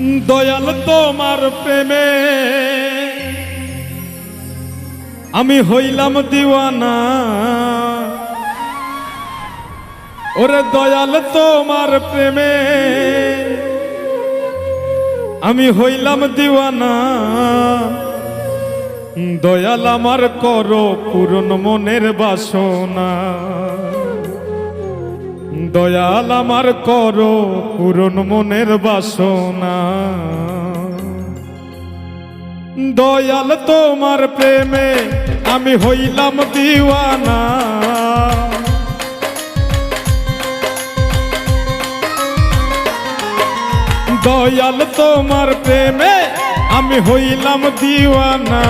দয়াল তোমার প্রেমে। আমি হইলাম দিওয়ানা। ওরে দয়াল তোমার প্রেমে। আমি হইলাম দিওয়ানা। দয়াল আমার করো পূরণ মনের বাসনা। দয়াল আমার করো পূরণ মনের বাসনা। দয়াল তোমার প্রেমে আমি হইলাম দিওয়ানা। দয়াল তোমার প্রেমে আমি হইলাম দিওয়ানা।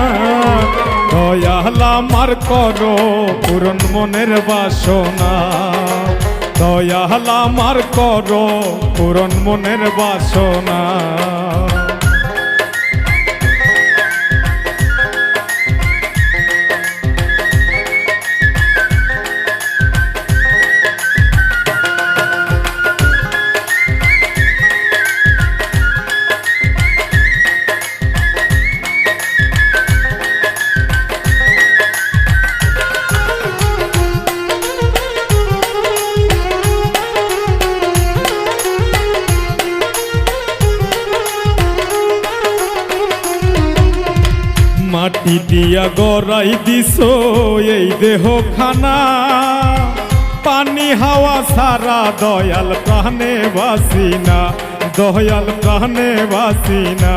দয়াল আমার করো পূরণ মনের বাসনা। দয়াল আমার করো পুরন মনের বাসনা। মাটি দিয়া গড়াই দিস এই দেহ খানা পানি, হাওয়া সারা দয়াল প্রাণে বাসিনা দয়াল প্রাণে বাসিনা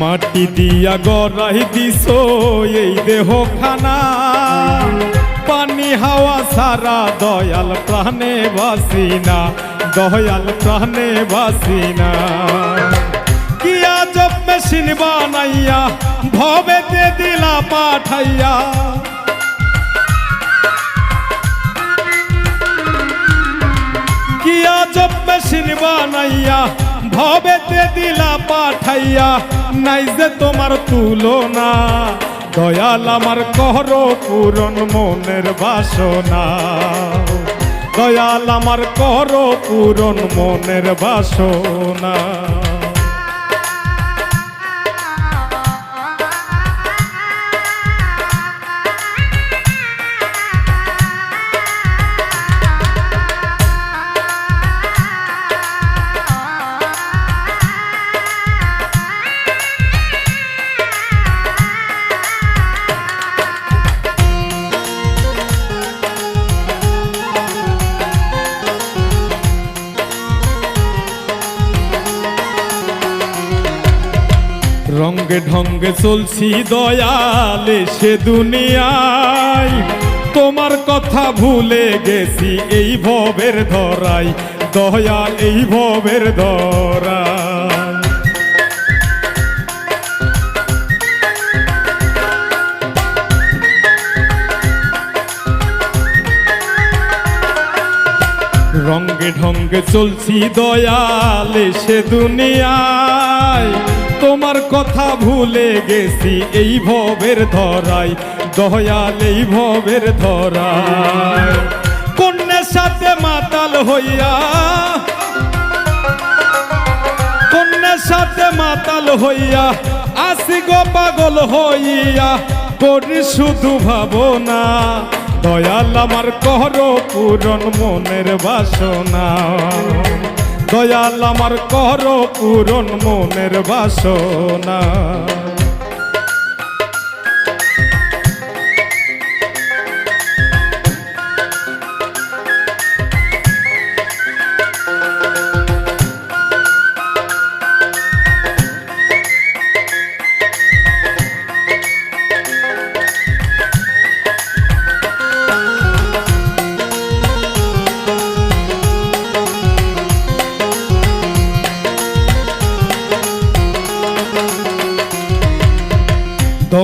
মাটি দিয়া গড়াই দিস এই দেহ খানা পানি, হাওয়া সারা দয়াল প্রাণে বাসিনা দয়াল প্রাণে বাসিনা। কিয়া জব মেশিন বানাইয়া, ভবেতে দিলা পাঠাইয়া। কিয়া জব মেশিন বানাইয়া, ভবেতে দিলা পাঠাইয়া। নাই যে তোমার তুলনা, দয়াল আমার কর পূরণ মনের বাসনা। দয়াল আমার কর পূরণ মনের বাসনা। রঙ্গে ঢঙ্গে চলছি দয়ালে সে দুনিয়ায়। তোমার কথা ভুলে গেছি এই ভবের ধরাই দয়াল এই ভবের ধরাই রঙ্গে ঢঙ্গে চলছি দয়ালে সে দুনিয়ায়। তোমার কথা ভুলে গেছি, এই ভবের ধরাই দয়াল এই ভবের ধরাই কন্যার সাথে মাতাল হইয়া, কন্যার সাথে মাতাল হইয়া, আসি গো পাগল হইয়া, করি শুধু ভাবনা। দয়াল আমার কর পূরণ মনের বাসনা। দয়াল আমার কর পূরণ মনের বাসনা।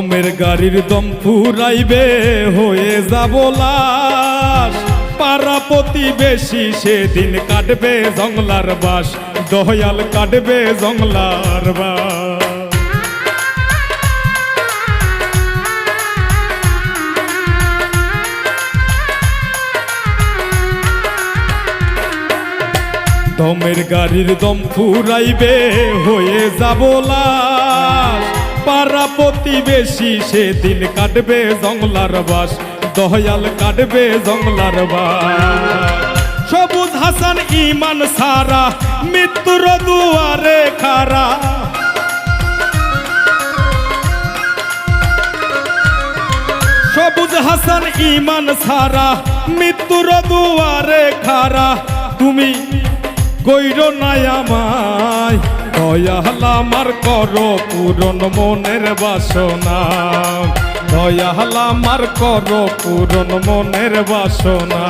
দমের গাড়ির দম ফুরাইবে, হয়ে যাব লাশ। পাড়া প্রতিবেশী সেদিন কাটবে জংলার বাস, দহয়াল কাটবে জংলার বাস। দমের গাড়ির দম ফুরাইবে, হয়ে যাব লাশ। পাড়া প্রতিবেশী, সেদিন কাটবে জংলার বাস দহয়াল কাটবে জংলার বাস। সবুজ হাসান ইমান সারা, মৃত্যুর দুয়ারে খারা। সবুজ হাসান ইমান সারা, মৃত্যুর দুয়ারে খারা। তুমি কইর নাই আমায়, দয়াল আমার কর পূরণ মনের বাসনা। দয়াল আমার কর পূরণ মনের বাসনা।